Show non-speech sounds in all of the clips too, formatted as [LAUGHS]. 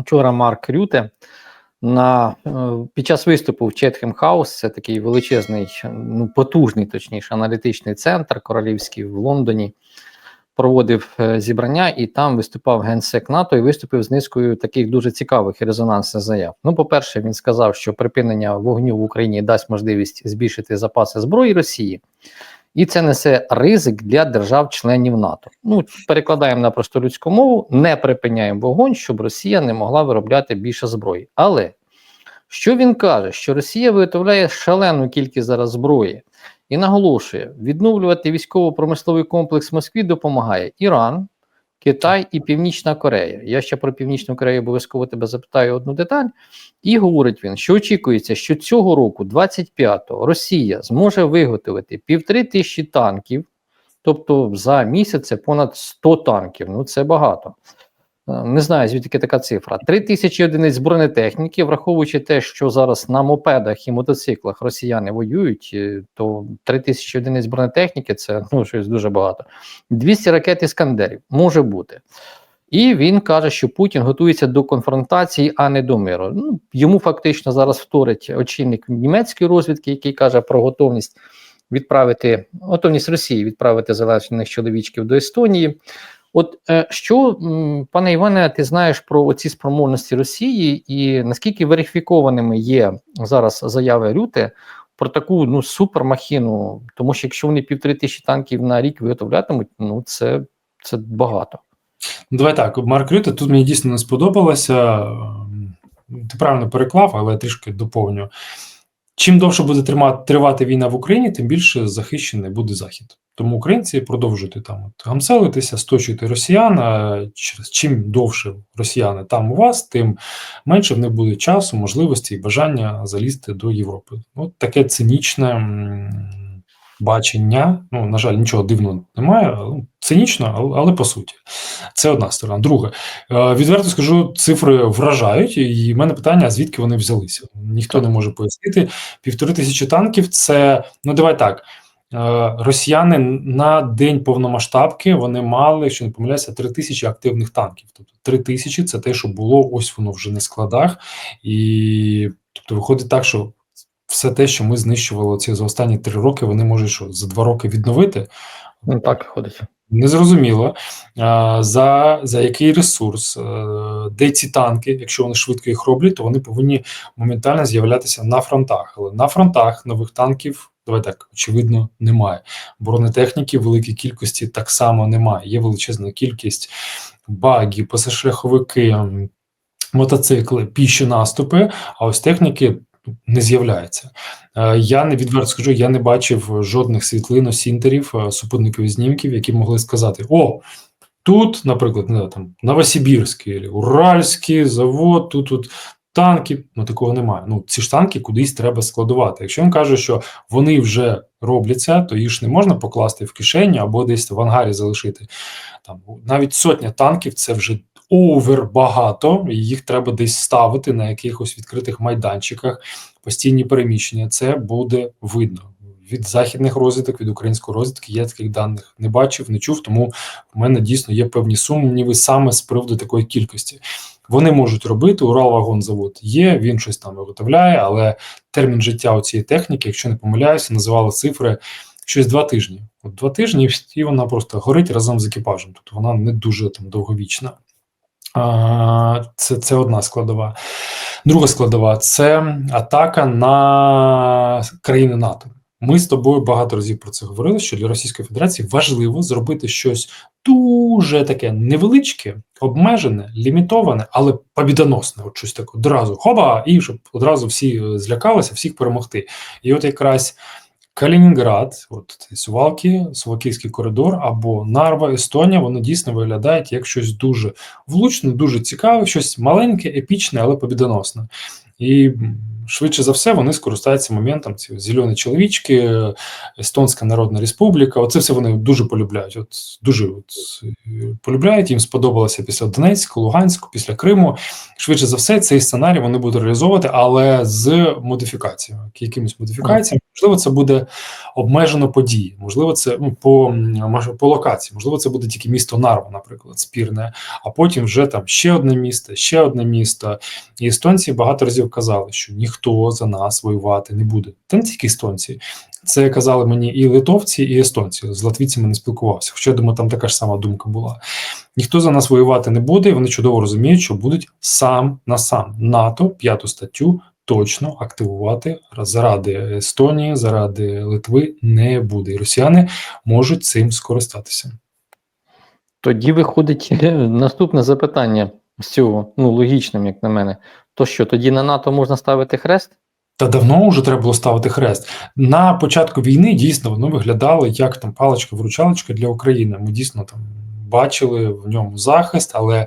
Вчора Марк Рюте на, е, під час виступу в Четхем Хаус, це такий величезний, ну потужний, точніше, аналітичний центр королівський в Лондоні. Проводив е, зібрання і там виступав генсек НАТО і виступив з низкою таких дуже цікавих і резонансних заяв. Ну, по-перше, він сказав, що припинення вогню в Україні дасть можливість збільшити запаси зброї Росії, і це несе ризик для держав-членів НАТО. Ну, перекладаємо на просту людську мову: не припиняємо вогонь, щоб Росія не могла виробляти більше зброї. Але що він каже? Що Росія виготовляє шалену кількість зараз зброї і наголошує, відновлювати військово-промисловий комплекс Москві допомагає Іран, Китай і Північна Корея. Я ще про Північну Корею обов'язково тебе запитаю одну деталь. І говорить він, що очікується, що цього року, 25-го, Росія зможе виготовити півтори тисячі танків, тобто за місяць це понад 100 танків. Ну це багато. Е, Не знаю, звідки така цифра. Три тисячі одиниць бронетехніки, враховуючи те, що зараз на мопедах і мотоциклах росіяни воюють, е, то три тисячі одиниць бронетехніки це ну, щось дуже багато. 200 ракет іскандерів може бути. І він каже, що Путін готується до конфронтації, а не до миру. Ну, йому фактично зараз вторить очільник німецької розвідки, який каже про готовність відправити готовність Росії відправити залежних чоловічків до Естонії. От е, що, пане Іване, ти знаєш про оці спроможності Росії, і наскільки верифікованими є зараз заяви Рюте про таку ну супермахіну? Тому що якщо вони півтори тисячі танків на рік виготовлятимуть, ну це, це багато. Давай так, Марк Рюте, тут мені дійсно не сподобалося. Ем, Ти правильно переклав, але я трішки доповню. Чим довше буде тримати, тривати війна в Україні, тим більше захищений буде Захід. Тому українці продовжують там от, гамселитися, сточити росіян. А чим довше росіяни там у вас, тим менше в них буде часу, можливості і бажання залізти до Європи. От таке цинічне бачення. Ну, на жаль, нічого дивного немає. ну, Цинічно, але, по суті. Це одна сторона. Друге, е, відверто скажу, цифри вражають, і в мене питання: звідки вони взялися? Ніхто не може пояснити. Півтори тисячі танків це ну давай так. Е, Росіяни на день повномасштабки вони мали, якщо не помиляюся, три тисячі активних танків. Тобто три тисячі це те, що було, ось воно вже на складах, і тобто виходить так, що все те, що ми знищували ці за останні три роки, вони можуть що за два роки відновити. Ну так виходить. Незрозуміло за за який ресурс, е, де ці танки, якщо вони швидко їх роблять, то вони повинні моментально з'являтися на фронтах. Але на фронтах нових танків, давай так, очевидно, немає. Бронетехніки в великій кількості так само немає. Є величезна кількість багів, пасашляховики, мотоцикли, піші наступи. А ось техніки не з'являється. Е, Я не відверто скажу, я не бачив жодних світлин, сінтерів, е, супутникових знімків, які могли сказати: О, тут, наприклад, не там Новосибірський, Уральський завод, тут тут танки. Ну такого немає. Ну ці ж танки кудись треба складувати. Якщо він каже, що вони вже робляться, то їх ж не можна покласти в кишені або десь в ангарі залишити. Там навіть сотня танків це вже овер багато, і їх треба десь ставити на якихось відкритих майданчиках, постійні переміщення. Це буде видно. Від західних розвиток, від української розвідки я таких даних не бачив, не чув, тому в мене дійсно є певні сумніви саме з приводу такої кількості. Вони можуть робити, Уралвагонзавод є, він щось там виготовляє, але термін життя у цієї техніки, якщо не помиляюся, називали цифри щось два тижні. От два тижні, і вона просто горить разом з екіпажем. Тобто вона не дуже там довговічна. Це це одна складова. Друга складова це атака на країни НАТО. Ми з тобою багато разів про це говорили, що для Російської Федерації важливо зробити щось дуже таке невеличке, обмежене, лімітоване, але побідоносне. От щось таке одразу хоба, і щоб одразу всі злякалися, всіх перемогти. І от якраз. Калінінград, от Сувалки, Сувалківський коридор або Нарва, Естонія, вони дійсно виглядають як щось дуже влучне, дуже цікаве, щось маленьке, епічне, але побідоносне. І швидше за все вони скористаються моментом. Ці зелені чоловічки, Естонська Народна Республіка. Оце все вони дуже полюбляють. От дуже от, е, полюбляють. Їм сподобалося після Донецьку, Луганську, після Криму. Швидше за все, цей сценарій вони будуть реалізовувати, але з модифікаціями, якимись модифікаціями. Можливо, це буде обмежено події. Можливо, це ну, по, по локації. Можливо, це буде тільки місто Нарва, наприклад, спірне, а потім вже там ще одне місто, ще одне місто. І естонці багато разів казали, що ніхто за нас воювати не буде. Та не тільки естонці. Це казали мені і литовці, і естонці. З латвійцями не спілкувався. Хоча я думаю, там така ж сама думка була. Ніхто за нас воювати не буде, і вони чудово розуміють, що будуть сам на сам НАТО п'яту статтю точно активувати заради Естонії, заради Литви не буде. І росіяни можуть цим скористатися. Тоді виходить [LAUGHS] наступне запитання з цього, ну логічним, як на мене. То що, тоді на НАТО можна ставити хрест? Та давно вже треба було ставити хрест. На початку війни дійсно воно виглядало як там паличка-вручалочка для України. Ми дійсно там бачили в ньому захист, але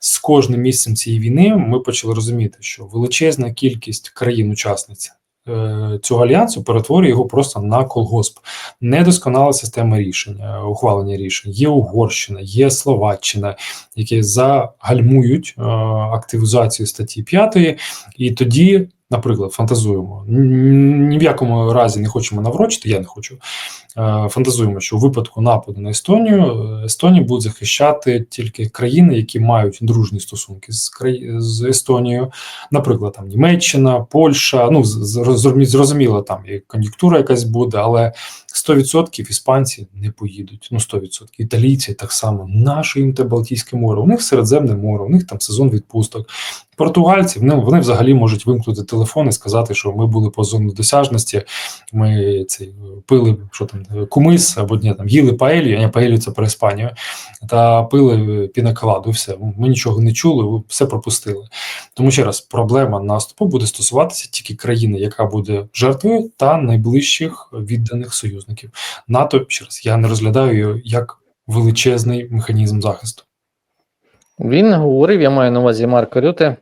з кожним місцем цієї війни ми почали розуміти, що величезна кількість країн-учасниць цього альянсу перетворює його просто на колгосп. Недосконала система рішення, ухвалення рішень. Є Угорщина, є Словаччина, які загальмують е, активізацію статті 5, і тоді. Наприклад, фантазуємо ні в якому разі не хочемо наврочити. Я не хочу. Е, фантазуємо, що у випадку нападу на Естонію Естонію будуть захищати тільки країни, які мають дружні стосунки з краї... з Естонією, наприклад, там Німеччина, Польща. Ну зрозуміло, там і кон'юнктура якась буде, але 100% іспанці не поїдуть. Ну 100%. Італійці так само. Наше їм те Балтійське море. У них Середземне море, у них там сезон відпусток. Португальці вони, вони взагалі можуть вимкнути телефон і сказати, що ми були по зоні досяжності. Ми цей пили що там кумис або ні, там їли паелі, а паелі це про Іспанію, та пили пінаколаду. Все ми нічого не чули, все пропустили. Тому ще раз проблема наступу буде стосуватися тільки країни, яка буде жертвою, та найближчих відданих союзників. НАТО ще раз я не розглядаю його як величезний механізм захисту. Він говорив, я маю на увазі Марко Рюте,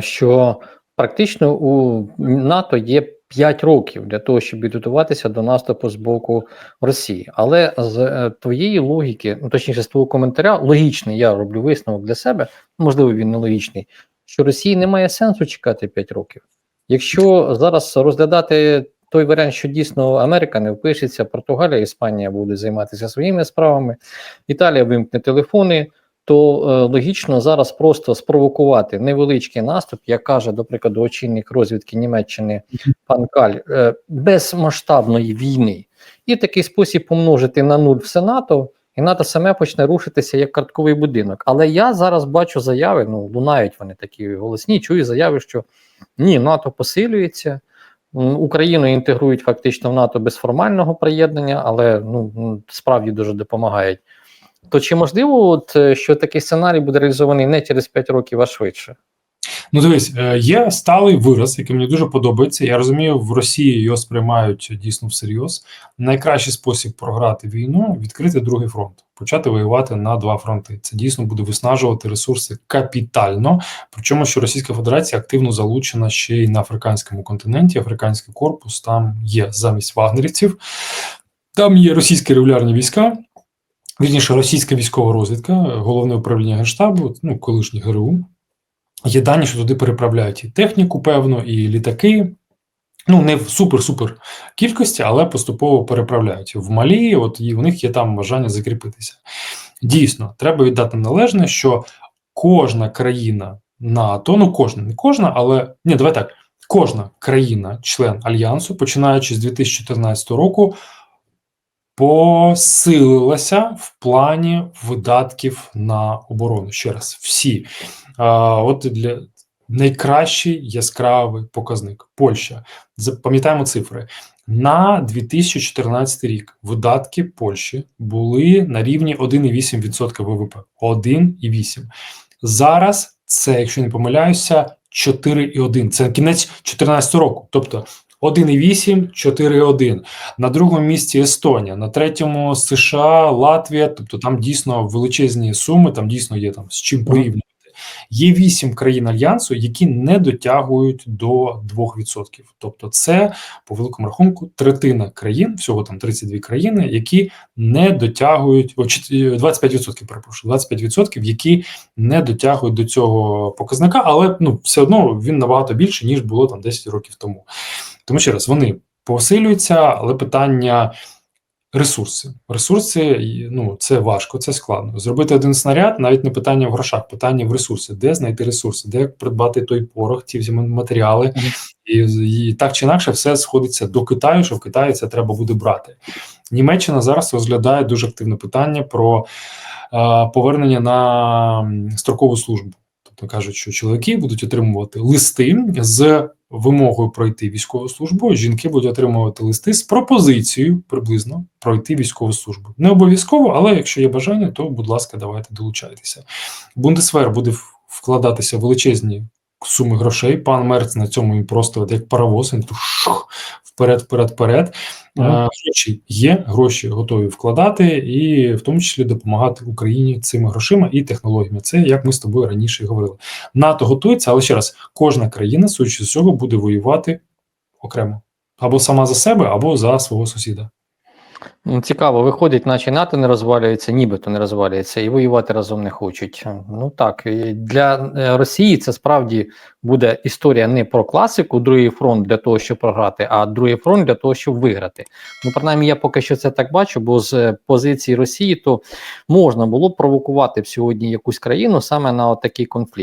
що практично у НАТО є 5 років для того, щоб підготуватися до наступу з боку Росії. Але з е, твоєї логіки, ну точніше, з твого коментаря, логічний, я роблю висновок для себе, можливо, він не логічний, що Росії немає сенсу чекати 5 років. Якщо зараз розглядати той варіант, що дійсно Америка не впишеться, Португалія, Іспанія буде займатися своїми справами, Італія вимкне телефони то е, логічно зараз просто спровокувати невеличкий наступ, як каже, до прикладу, очільник розвідки Німеччини пан Каль, е, без масштабної війни, і такий спосіб помножити на нуль все НАТО, і НАТО саме почне рушитися як картковий будинок. Але я зараз бачу заяви, ну лунають вони такі голосні, чую заяви, що ні, НАТО посилюється. Україну інтегрують фактично в НАТО без формального приєднання, але ну справді дуже допомагають. То чи можливо, от е, що такий сценарій буде реалізований не через 5 років, а швидше? Ну, дивись, е, є сталий вираз, який мені дуже подобається. Я розумію, в Росії його сприймають дійсно всерйоз. Найкращий спосіб програти війну відкрити другий фронт, почати воювати на два фронти. Це дійсно буде виснажувати ресурси капітально. Причому, що Російська Федерація активно залучена ще й на африканському континенті. Африканський корпус там є замість вагнерівців, там є російські регулярні війська. Вірніше, російська військова розвідка, головне управління Генштабу, ну колишній ГРУ. Є дані, що туди переправляють і техніку, певно, і літаки. Ну, не в супер-супер кількості, але поступово переправляють в Малі. От і у них є там бажання закріпитися. Дійсно, треба віддати належне, що кожна країна НАТО, ну кожна, не кожна, але ні, давай так. Кожна країна, член альянсу, починаючи з 2014 року, посилилася в плані видатків на оборону. Ще раз, всі. От для найкращий яскравий показник Польща. Пам'ятаємо цифри. На 2014 рік видатки Польщі були на рівні 1,8% ВВП. 1,8%. Зараз це, якщо не помиляюся, 4,1%. Це кінець 2014 року. Тобто 1,8, 4,1. На другому місці Естонія, на третьому США, Латвія. Тобто там дійсно величезні суми, там дійсно є там з чим порівнювати. Є вісім країн альянсу, які не дотягують до 2%. Тобто, це по великому рахунку третина країн, всього там 32 країни, які не дотягують о, чот- 25%, перепрошую, 25%, які не дотягують до цього показника, але ну все одно він набагато більше ніж було там 10 років тому. Тому ще раз вони посилюються, але питання. Ресурси. Ресурси, ну, це важко, це складно. Зробити один снаряд навіть не питання в грошах, питання в ресурсі. Де знайти ресурси, де придбати той порох, ті всі матеріали. І, і так чи інакше, все сходиться до Китаю, що в Китаї це треба буде брати. Німеччина зараз розглядає дуже активне питання про е, повернення на строкову службу. Тобто кажуть, що чоловіки будуть отримувати листи з вимогою пройти військову службу. Жінки будуть отримувати листи з пропозицією приблизно пройти військову службу. Не обов'язково, але якщо є бажання, то будь ласка, давайте долучайтеся. Бундесвер буде вкладатися величезні суми грошей. Пан Мерц на цьому він просто от як паровоз, він вперед, вперед, вперед. Е, Гроші є, гроші готові вкладати, і в тому числі допомагати Україні цими грошима і технологіями. Це як ми з тобою раніше говорили. НАТО готується, але ще раз, кожна країна, судячи з цього, буде воювати окремо або сама за себе, або за свого сусіда. Ну, Цікаво, виходить, наче НАТО не розвалюється, нібито не розвалюється, і воювати разом не хочуть. Ну так, для е, Росії це справді буде історія не про класику, другий фронт для того, щоб програти, а другий фронт для того, щоб виграти. Ну, принаймні, я поки що це так бачу, бо з е, позиції Росії то можна було б провокувати б сьогодні якусь країну саме на такий конфлікт.